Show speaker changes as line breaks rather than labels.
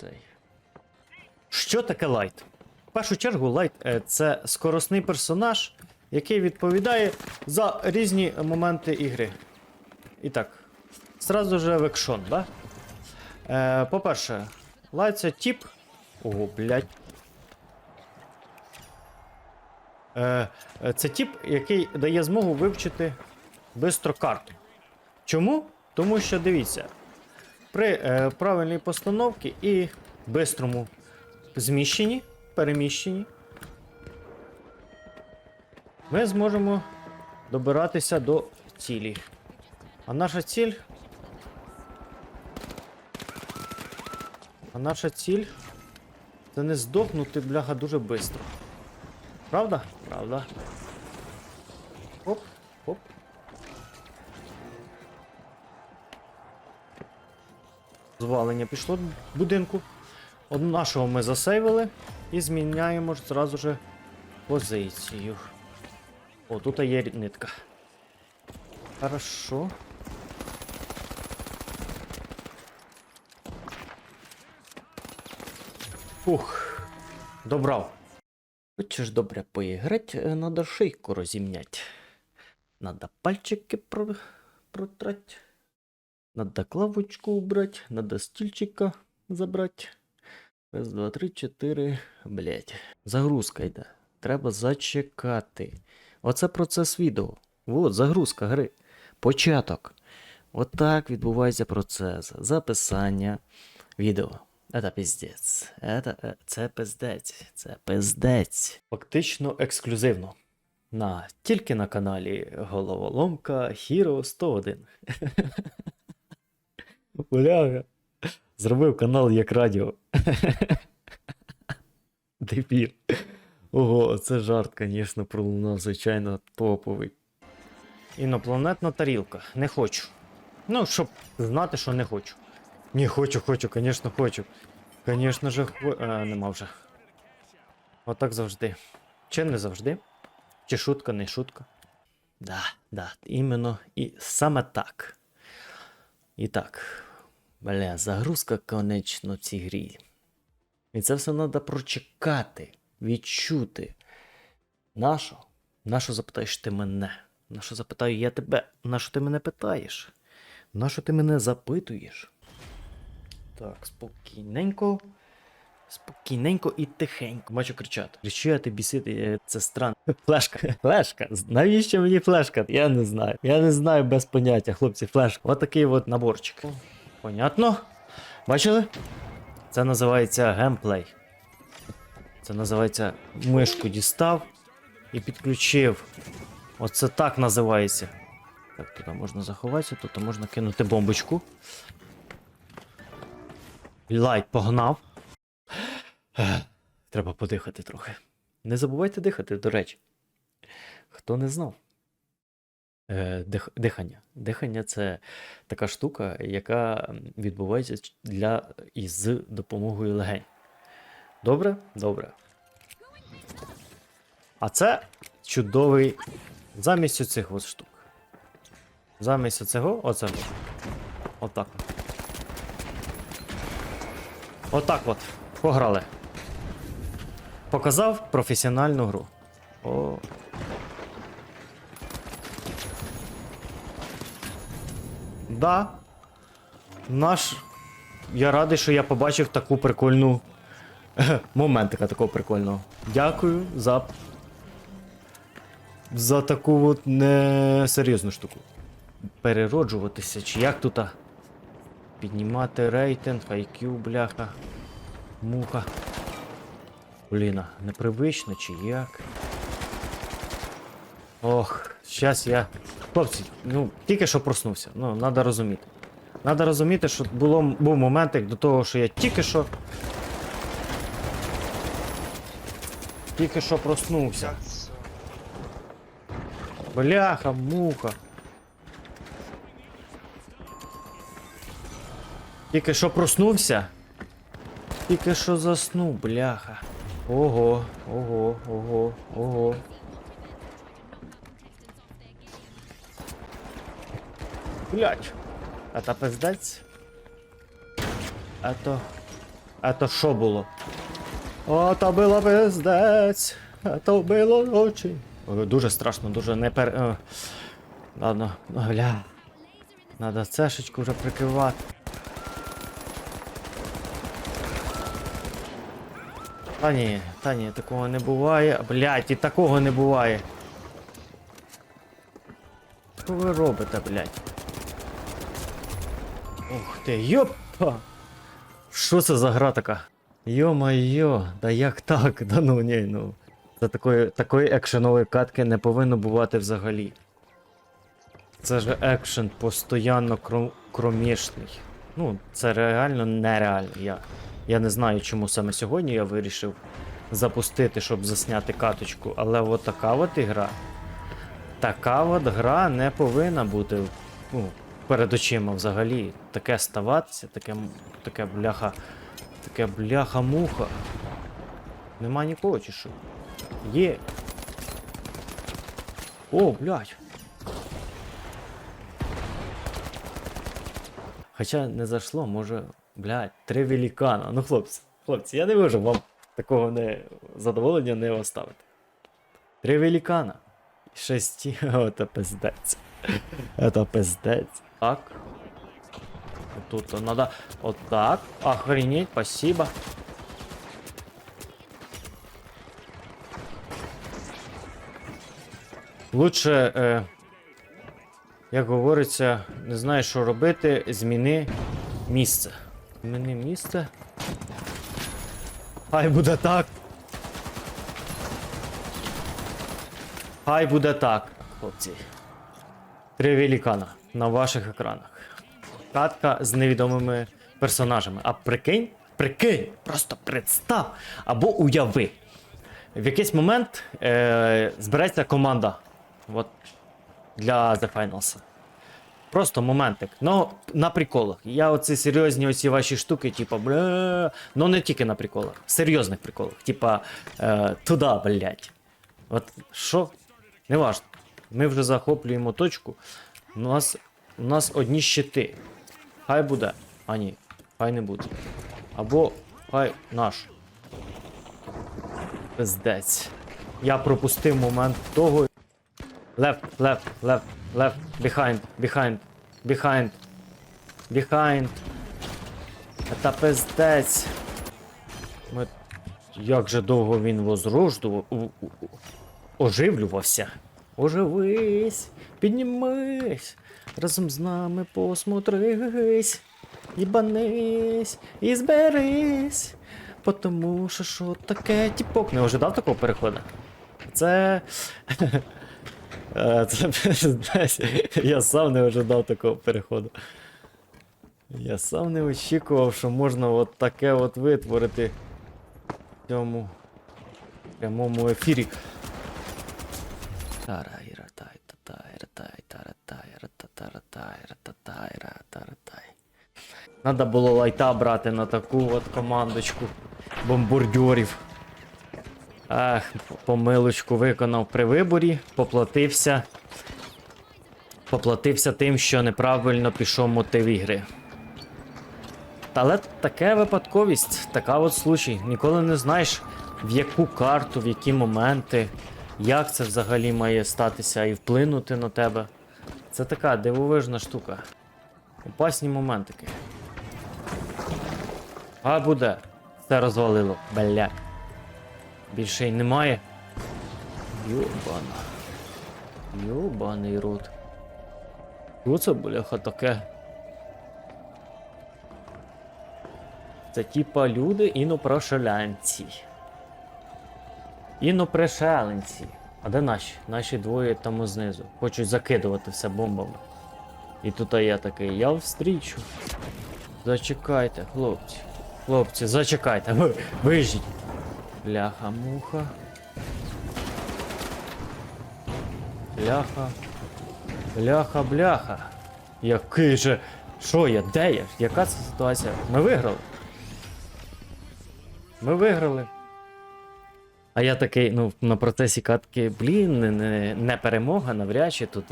цей. Що таке лайт? В першу чергу, лайт е, це скоросний персонаж, який відповідає за різні моменти ігри. І так, зразу же в екшон, да? Е, по-перше, лайт це тип. Ого, блядь. Е, це тип, який дає змогу вивчити бистро карту. Чому? Тому що дивіться, при е, правильній постановці і бистрому зміщенні, переміщенні, ми зможемо добиратися до цілі. А наша ціль. А наша ціль це не здохнути, бляха, дуже швидко. Правда? Правда. Звалення пішло будинку. Одну нашого ми засейвили і зміняємо ж зразу же позицію. О, тут є нитка. Хорошо. Фух. Добрав. Хочеш добре поіграть, е, надо шийку розімнять. Надо пальчики про... протрать. Надо клавочку убрать, надо стільчика забрать. Раз, два, три, чотири. Блять. Загрузка йде. Треба зачекати. Оце процес відео. Вот, загрузка гри. Початок. Отак відбувається процес. Записання відео. Это пиздець. Это, це пиздець. Це пиздець. Фактично ексклюзивно. На, тільки на каналі Головоломка Hero 101. Бляга. Зробив канал як радіо. Дебіл. Ого, це жарт, звісно, пролунав, звичайно, топовий. Інопланетна тарілка. Не хочу. Ну, щоб знати, що не хочу. Ні, хочу, хочу, звісно, хочу. Звісно же, хо... а, нема вже. Отак завжди. Чи не завжди? Чи шутка, не шутка? Да, да, іменно і саме так. І так. Бля, загрузка конечно в цій грі. І це все треба прочекати, відчути. Нащо? Нащо запитаєш ти мене? Нащо запитаю я тебе? Нащо ти мене питаєш? Нащо ти мене запитуєш? Так, спокійненько. Спокійненько і тихенько. Бачу кричати. Кричати, бісити, е, це странно. Флешка. Флешка. Навіщо мені флешка? Я не знаю. Я не знаю без поняття, хлопці, флешка. Отакий от наборчик. Понятно? Бачили? Це називається геймплей. Це називається мишку дістав і підключив. Оце так називається. Так, туди можна заховатися, тут можна кинути бомбочку. Лайт погнав. Треба подихати трохи. Не забувайте дихати, до речі. Хто не знав? Е, дих, дихання. Дихання це така штука, яка відбувається для і з допомогою легень. Добре? Добре. А це чудовий замість оцих от штук. Замість оцього. Отак. Отак от. Пограли. Показав професіональну гру. О. Да. Наш. Я радий, що я побачив таку прикольну. Моментика такого прикольного. Дякую за. За таку от несерйозну штуку. Перероджуватися, чи як тут? Піднімати рейтинг, IQ, бляха. Муха. Бліна, непривично чи як? Ох, щас я. Хлопці, ну, тільки що проснувся. Ну, треба розуміти. Треба розуміти, що було, був момент як до того, що я тільки що. Тільки що проснувся. Бляха, муха. Тільки що проснувся. Тільки що заснув, бляха. Ого, ого, ого, ого. Блять. А та пиздець. А то. А то що було? О, то було пиздець. А то було очі. Ой, Дуже страшно, дуже не пер. е. Ладно, гля. Надо цешечку вже прикривати. Та ні, та ні, такого не буває. Блять, і такого не буває. Що ви робите, блять? Ух ти, йопа! Що це за гра така? Йо-майо, да як так? Да ну ні, ну. Це такої, такої екшенової катки не повинно бувати взагалі. Це ж екшен постійно кром, кромішний. Ну, це реально нереально. Я, я не знаю, чому саме сьогодні я вирішив запустити, щоб засняти каточку, але от така от ігра. Така от гра не повинна бути ну, перед очима взагалі. Таке ставатися, таке, таке бляха. Таке бляха-муха. Нема нікого чи що? Є. О, блядь. Хоча не зайшло, може, блядь, три великана. Ну, хлопці, хлопці, я не можу вам такого не задоволення не оставити. Три великана. Шесті. О, це пиздець. Это пиздець. Так. Тут надо вот так. Охренеть, спасибо. Лучше, е, як говориться, не знаю, що робити, зміни місце. Зміни місце. Хай буде так. Хай буде так, хлопці. Три великана на ваших екранах. Катка з невідомими персонажами. А прикинь, прикинь, просто представ або уяви. В якийсь момент е, збереться команда от, для The Finals. Просто моментик. Ну, на приколах. Я оці серйозні оці ваші штуки, типа, бля. Ну не тільки на приколах, серйозних приколах. Типа, е, туди, блять. От що? Неважно. Ми вже захоплюємо точку. У нас, у нас одні щити. Хай буде. А ні, хай не буде. Або хай наш. Пиздець. Я пропустив момент того. Left, left, left, left, behind, behind, behind, behind. Та пиздець. Ми... Як же довго він возрождував. Оживлювався. Оживись, піднімись, разом з нами посмотрись, їбанись і зберись. Потому що що таке тіпок. Не ожидав такого переходу? Це. Е, Це я сам не ожидав такого переходу. Я сам не очікував, що можна от таке от витворити в цьому прямому ефірі. Надо було лайта брати на таку от командочку бомбардьорів. Ах, помилочку виконав при виборі, поплатився. Поплатився тим, що неправильно пішов мотив ігри. Але таке випадковість, така от случай. Ніколи не знаєш, в яку карту, в які моменти, як це взагалі має статися і вплинути на тебе. Це така дивовижна штука. Опасні моментики. А буде. Все розвалило, блядь. Більше й немає. Йобана. Йобаний рот. Що це, бляха, таке? Це типа люди інопрошелянці. Інопришеленці. А де наші? Наші двоє там знизу. Хочуть закидувати все бомбами. І тут я такий, я встрічу. Зачекайте, хлопці. Хлопці, зачекайте, ви, вижіть. Бляха, муха. Бляха. Бляха, бляха. Який же. Що я? Де я? Яка це ситуація? Ми виграли. Ми виграли. А я такий, ну, на процесі катки, блін, не, не, перемога, навряд чи тут